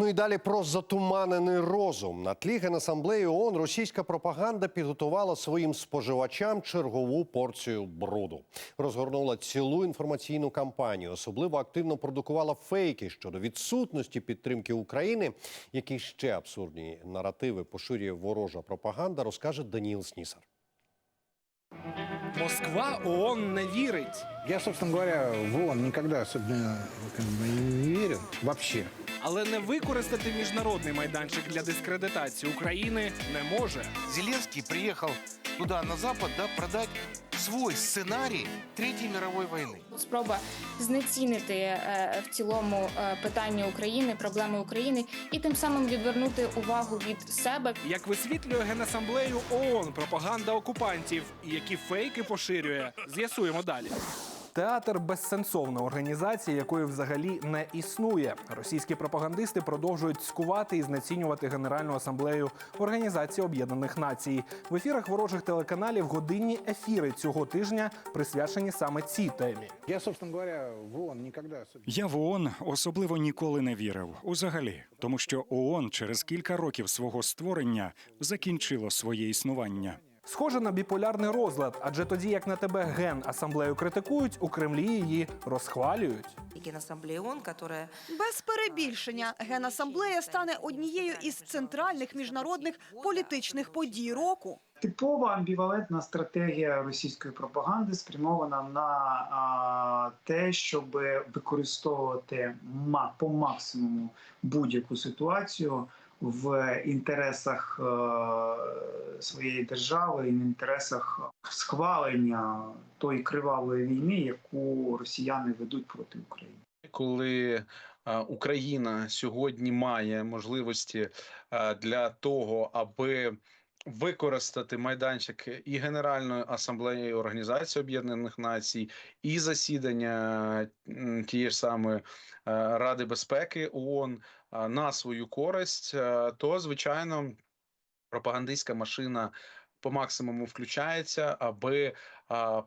Ну і далі про затуманений розум. На тлі Генасамблеї ООН російська пропаганда підготувала своїм споживачам чергову порцію бруду. Розгорнула цілу інформаційну кампанію. Особливо активно продукувала фейки щодо відсутності підтримки України. Які ще абсурдні наративи поширює ворожа пропаганда, розкаже Даніл Снісар. Москва ООН не вірить. Я, собственно говоря, в ООН никогда особенно как не верил вообще. Але не використати міжнародний майданчик для дискредитації України не може. Зеленский приехал туда, на Запад, да, продать свой сценарий Третьей мировой войны. спроба знецінити е, в цілому е, питання України, проблеми України і тим самим відвернути увагу від себе. Як висвітлює Генасамблею ООН пропаганда окупантів і які фейки поширює, з'ясуємо далі. Театр безсенсовна організація, якої взагалі не існує. Російські пропагандисти продовжують скувати і знецінювати Генеральну асамблею Організації Об'єднаних Націй. В ефірах ворожих телеканалів годинні ефіри цього тижня присвячені саме цій темі. Я, собственно говоря, в ООН никогда особенно... Я в ООН особливо ніколи не вірив узагалі, тому що ООН через кілька років свого створення закінчило своє існування. Схоже на біполярний розлад, адже тоді, як на тебе ген асамблею критикують, у Кремлі її розхвалюють. Генассамблея ООН, которая Без перебільшення Генасамблея стане однією із центральних міжнародних політичних подій року. Типова амбівалентна стратегія російської пропаганди спрямована на а, те, щоб використовувати ма- по максимуму будь-яку ситуацію в інтересах е, своєї держави, і в інтересах схвалення тої кривавої війни, яку росіяни ведуть проти України. коли е, Україна сьогодні має можливості е, для того, аби використати майданчик і Генеральної асамблеї Організації Об'єднаних Націй, і засідання тієї ж самої е, Ради безпеки ООН е, на свою користь, е, то звичайно пропагандистська машина. По максимуму включається, аби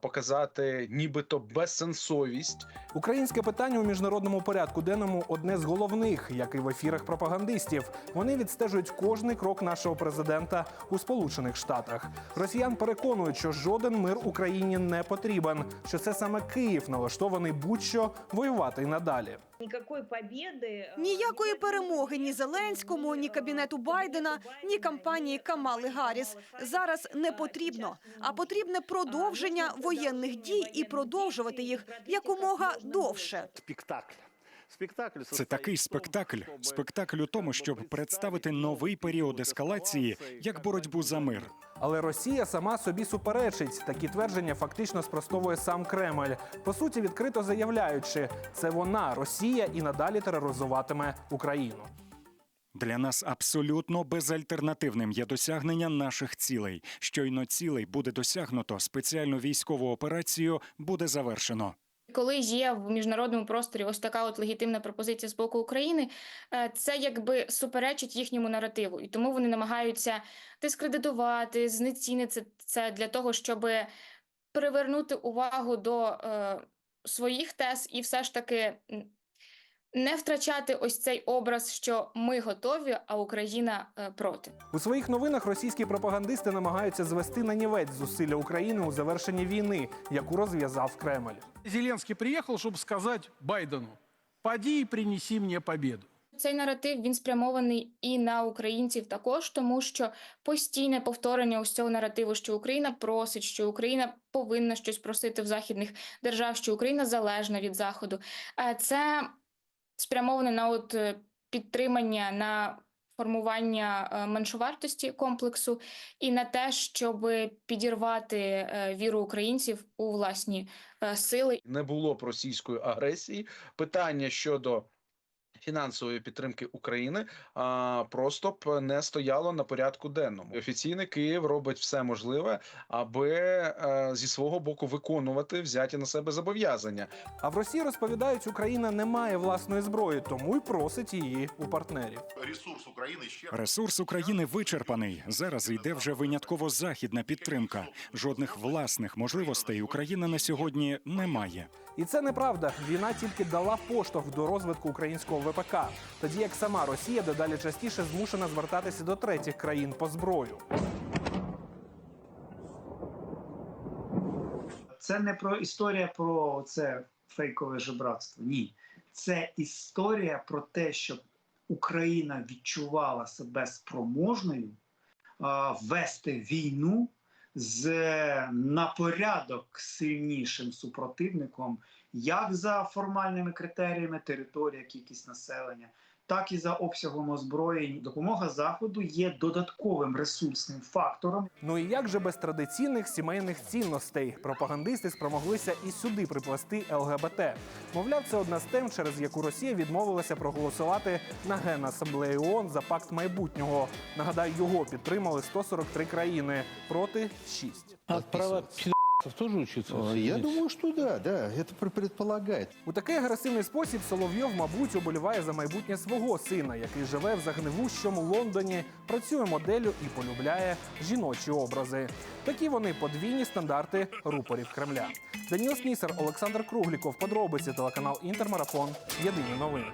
показати нібито безсенсовість Українське питання у міжнародному порядку денному одне з головних, як і в ефірах пропагандистів. Вони відстежують кожний крок нашого президента у Сполучених Штатах. Росіян переконують, що жоден мир Україні не потрібен, що це саме Київ налаштований будь-що воювати й надалі. Победы. Ніякої перемоги ні Зеленському, ні кабінету Байдена, ні кампанії Камали Гарріс зараз не потрібно. А потрібне продовження воєнних дій і продовжувати їх якомога довше. Це такий спектакль. Спектакль у тому, щоб представити новий період ескалації як боротьбу за мир. Але Росія сама собі суперечить. Такі твердження фактично спростовує сам Кремль. По суті, відкрито заявляючи, це вона, Росія, і надалі тероризуватиме Україну. Для нас абсолютно безальтернативним є досягнення наших цілей. Щойно цілей буде досягнуто, спеціальну військову операцію буде завершено. Коли є в міжнародному просторі ось така от легітимна пропозиція з боку України, е, це якби суперечить їхньому наративу, і тому вони намагаються дискредитувати, знецінити це для того, щоб привернути увагу до е, своїх тез і все ж таки не втрачати ось цей образ, що ми готові, а Україна е, проти. У своїх новинах російські пропагандисти намагаються звести на нівець зусилля України у завершенні війни, яку розв'язав Кремль. Зеленский приехал, чтобы сказать Байдену, поди и принеси мне победу. Цей наратив він спрямований і на українців також, тому що постійне повторення ось цього наративу, що Україна просить, що Україна повинна щось просити в західних держав, що Україна залежна від заходу. Е, Це спрямоване на от е, підтримання на формування е, меншовартості комплексу і на те, щоб підірвати е, віру українців у власні сили не було б російської агресії. Питання щодо фінансової підтримки України а, просто б не стояло на порядку денному. Офіційний Київ робить все можливе, аби е, зі свого боку виконувати взяті на себе зобов'язання. А в Росії розповідають, Україна не має власної зброї, тому й просить її у партнерів. Ресурс України ще Ресурс України вичерпаний. Зараз йде вже винятково західна підтримка. Жодних власних можливостей Україна на сьогодні не має. І це неправда. Війна тільки дала поштовх до розвитку українського ВПК, тоді як сама Росія дедалі частіше змушена звертатися до третіх країн по зброю. Це не про історія про це фейкове жебратство. Ні, це історія про те, щоб Україна відчувала себе спроможною вести війну з на порядок сильнішим супротивником, як за формальними критеріями територія, кількість населення, так і за обсягом озброєнь. Допомога заходу є додатковим ресурсним фактором, Ну і як же без традиційних сімейних цінностей пропагандисти спромоглися і сюди приплести ЛГБТ? Мовляв, це одна з тем, через яку Росія відмовилася проголосувати на Генасамблеї ООН за пакт майбутнього. Нагадаю, його підтримали 143 країни проти 6. А права пидорасов тоже учиться? Я думаю, что да, да, это пр- предполагает. У такий агресивний спосіб Соловйов, мабуть, уболіває за майбутнє свого сина, який живе в загнивущому Лондоні, працює моделлю і полюбляє жіночі образи. Такі вони подвійні стандарти рупорів Кремля. Даніл Снісер, Олександр Кругліков, подробиці телеканал Інтермарафон. Єдині новини.